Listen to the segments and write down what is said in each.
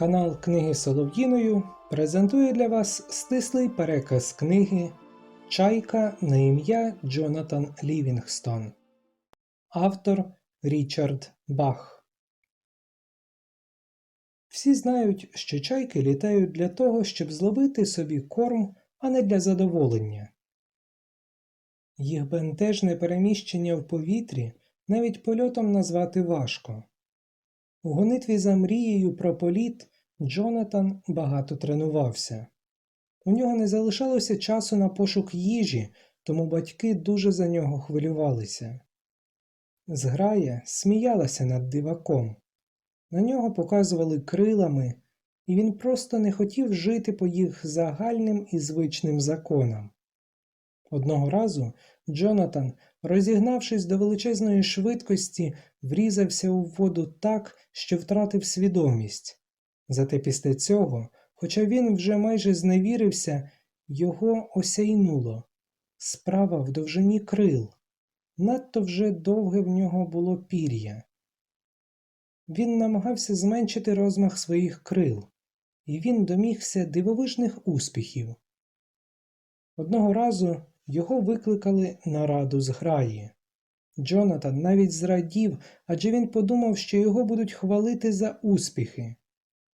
Канал Книги Солов'їною презентує для вас стислий переказ книги Чайка на ім'я Джонатан Лівінгстон. Автор Річард Бах. Всі знають, що чайки літають для того, щоб зловити собі корм, а не для задоволення. Їх бентежне переміщення в повітрі навіть польотом назвати важко. У гонитві за мрією про політ Джонатан багато тренувався. У нього не залишалося часу на пошук їжі, тому батьки дуже за нього хвилювалися. Зграя сміялася над диваком. На нього показували крилами, і він просто не хотів жити по їх загальним і звичним законам. Одного разу Джонатан, розігнавшись до величезної швидкості, врізався у воду так, що втратив свідомість. Зате після цього, хоча він вже майже зневірився, його осяйнуло. Справа в довжині крил. Надто вже довге в нього було пір'я. Він намагався зменшити розмах своїх крил, і він домігся дивовижних успіхів. Одного разу його викликали на раду зграї. Джонатан навіть зрадів, адже він подумав, що його будуть хвалити за успіхи,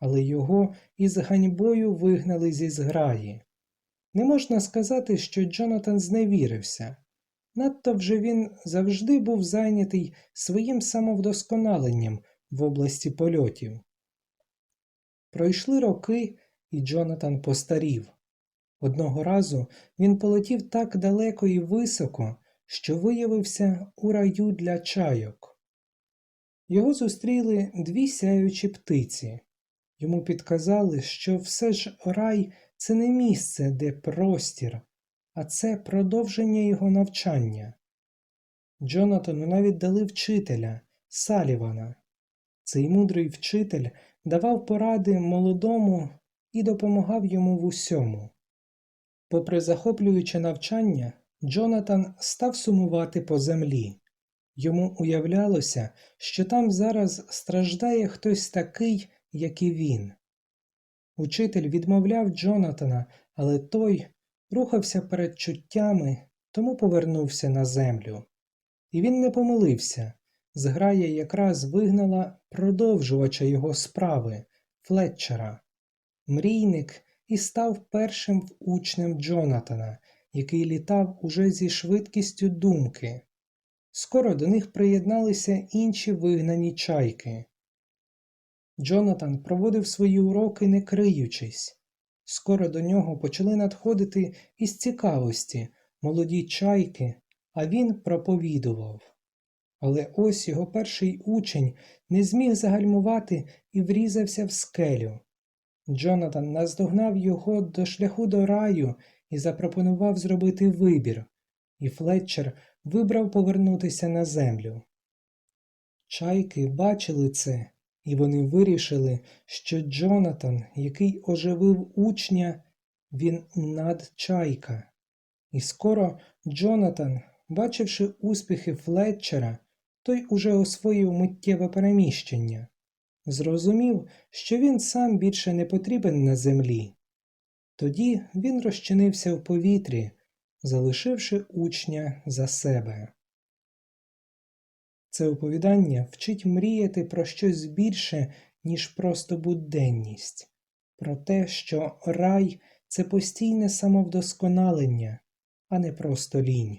але його із ганьбою вигнали зі зграї. Не можна сказати, що Джонатан зневірився. Надто вже він завжди був зайнятий своїм самовдосконаленням в області польотів. Пройшли роки, і Джонатан постарів. Одного разу він полетів так далеко і високо, що виявився у раю для чайок. Його зустріли дві сяючі птиці. Йому підказали, що все ж рай це не місце, де простір, а це продовження його навчання. Джонатану навіть дали вчителя Салівана. Цей мудрий вчитель давав поради молодому і допомагав йому в усьому. Попри захоплююче навчання, Джонатан став сумувати по землі. Йому уявлялося, що там зараз страждає хтось такий, як і він. Учитель відмовляв Джонатана, але той рухався перед чуттями, тому повернувся на землю. І він не помилився. Зграя якраз вигнала продовжувача його справи Флетчера. Мрійник і став першим учнем Джонатана, який літав уже зі швидкістю думки. Скоро до них приєдналися інші вигнані чайки. Джонатан проводив свої уроки не криючись. Скоро до нього почали надходити із цікавості молоді чайки, а він проповідував. Але ось його перший учень не зміг загальмувати і врізався в скелю. Джонатан наздогнав його до шляху до раю і запропонував зробити вибір, і Флетчер вибрав повернутися на землю. Чайки бачили це, і вони вирішили, що Джонатан, який оживив учня, він надчайка. І скоро Джонатан, бачивши успіхи Флетчера, той уже освоїв миттєве переміщення. Зрозумів, що він сам більше не потрібен на землі. Тоді він розчинився в повітрі, залишивши учня за себе. Це оповідання вчить мріяти про щось більше, ніж просто буденність, про те, що рай це постійне самовдосконалення, а не просто лінь.